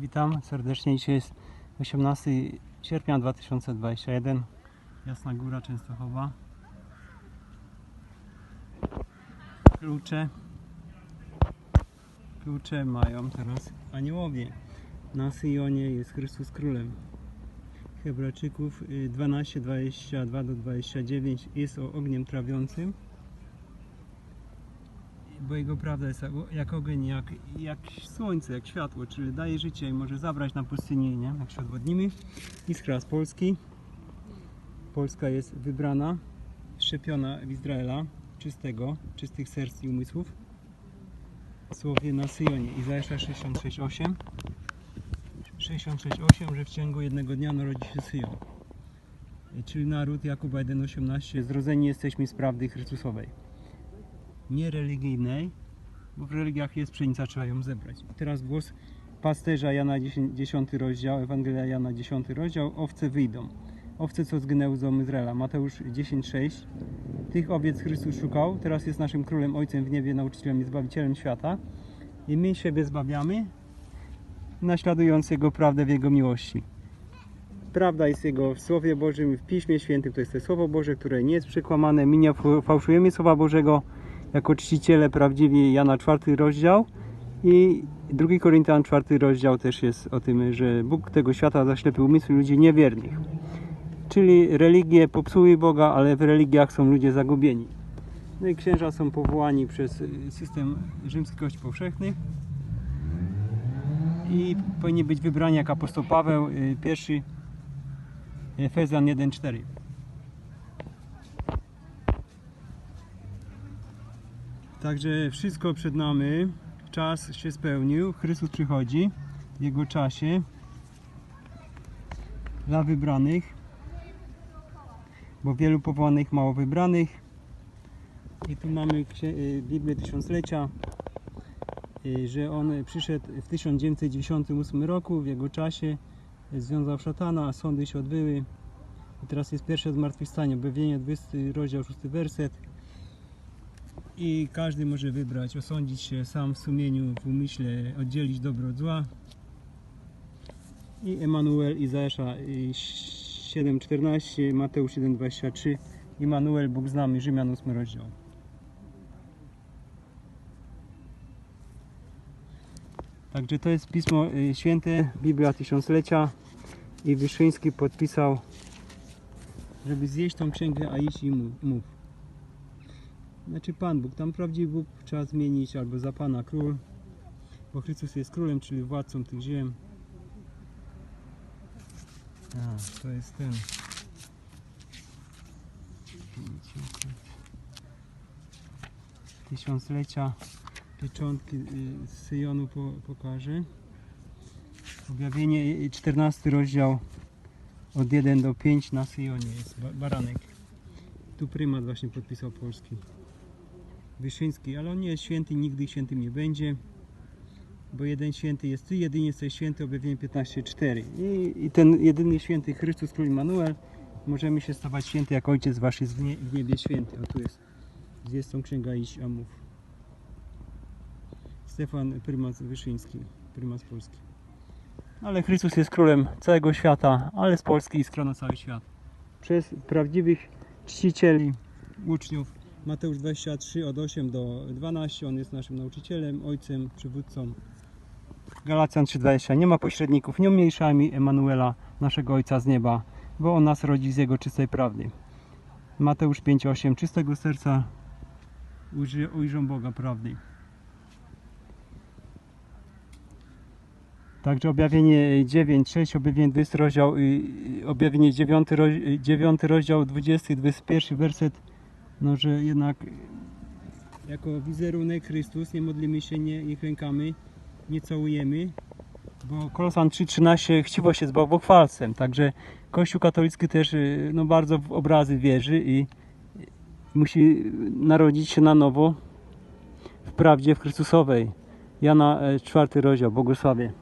Witam serdecznie. Dzisiaj jest 18 sierpnia 2021. Jasna Góra Częstochowa. Klucze. Klucze mają teraz aniołowie. Na Syjonie jest Chrystus Królem. Hebrajczyków y, 12, 22 do 29 jest o ogniem trawiącym. Bo jego prawda jest jak- ogień, jak, jak słońce, jak światło, czyli daje życie i może zabrać na pustyni, nie? jak się odwodnimy. Iskra z Polski. Polska jest wybrana, szczepiona w Izraela, czystego, czystych serc i umysłów. Słowie na Syjonie, Izajasza 66:8. 66:8, że w ciągu jednego dnia narodzi się Syjon. Czyli naród Jakuba 1:18, zrodzeni jesteśmy z prawdy Chrystusowej nie religijnej, bo w religiach jest pszenica, trzeba ją zebrać. I teraz głos pasterza Jana 10, 10 rozdział, Ewangelia Jana 10 rozdział, owce wyjdą. Owce, co zginęły z domu Izraela. Mateusz 10,6 Tych owiec Chrystus szukał, teraz jest naszym Królem, Ojcem w niebie, nauczycielem i Zbawicielem świata. I my siebie zbawiamy, naśladując Jego prawdę w Jego miłości. Prawda jest Jego w Słowie Bożym, w Piśmie Świętym, to jest to Słowo Boże, które nie jest przekłamane, my nie fałszujemy Słowa Bożego, jako czciciele prawdziwi Jana 4 rozdział i 2 Koryntian 4 rozdział też jest o tym, że Bóg tego świata zaślepił umysły ludzi niewiernych. Czyli religie popsuły Boga, ale w religiach są ludzie zagubieni. No i księża są powołani przez y, system rzymski Kości Powszechnych i powinni być wybrani jak apostoł Paweł, y, pierwszy Efezjan 1,4. Także wszystko przed nami. Czas się spełnił. Chrystus przychodzi w Jego czasie dla wybranych, bo wielu powołanych, mało wybranych. I tu mamy y, Biblię Tysiąclecia, y, że on przyszedł w 1998 roku, w Jego czasie związał szatana, a sądy się odbyły. I teraz jest pierwsze zmartwychwstanie, objawienie 20 rozdział 6 werset i każdy może wybrać, osądzić się sam w sumieniu, w umyśle, oddzielić dobro od zła. I Emanuel, Izajasza y, 7,14, Mateusz 1,23, Immanuel, Bóg z nami, Rzymian 8 rozdział. Także to jest Pismo y, Święte, Biblia Tysiąclecia i Wyszyński podpisał, żeby zjeść tą księgę, a iść i mów. Znaczy Pan Bóg, tam prawdziwy Bóg trzeba zmienić albo za Pana Król, bo Chrystus jest królem, czyli władcą tych ziem. A, to jest ten. Tysiąclecia, pieczątki y, z Syjonu po, pokażę. Objawienie y, 14 rozdział od 1 do 5 na Syjonie jest ba- baranek. Tu prymat właśnie podpisał polski. Wyszyński, ale on nie jest święty, nigdy świętym nie będzie. Bo jeden święty jest Ty, jedynie jesteś święty, objawienie 15.4. I, I ten jedyny święty Chrystus Król Immanuel, możemy się stawać święty, jak Ojciec Wasz jest w, nie, w niebie święty. O tu jest. Gdzie tą księga iść, a mów. Stefan Prymas Wyszyński, Prymas Polski. Ale Chrystus jest królem całego świata, ale z Polski iskra na cały świat. Przez prawdziwych czcicieli, uczniów. Mateusz 23 od 8 do 12, on jest naszym nauczycielem, ojcem, przywódcą. Galacjan 3:20 Nie ma pośredników, nie umniejszajmy Emanuela, naszego Ojca z nieba, bo on nas rodzi z jego czystej prawdy. Mateusz 5:8 Czystego serca ujrzą Boga prawdy. Także objawienie 9, 6, objawienie 20 rozdział, objawienie 9, roz, 9 rozdział 20, 21 werset, no że jednak y, jako wizerunek Chrystus nie modlimy się, nie, nie klękamy, nie całujemy, bo Kolosan 3,13 chciwość jest bałwochwalcem, także Kościół katolicki też y, no, bardzo w obrazy wierzy i y, musi narodzić się na nowo w prawdzie w Chrystusowej. Jana 4 rozdział, błogosławie.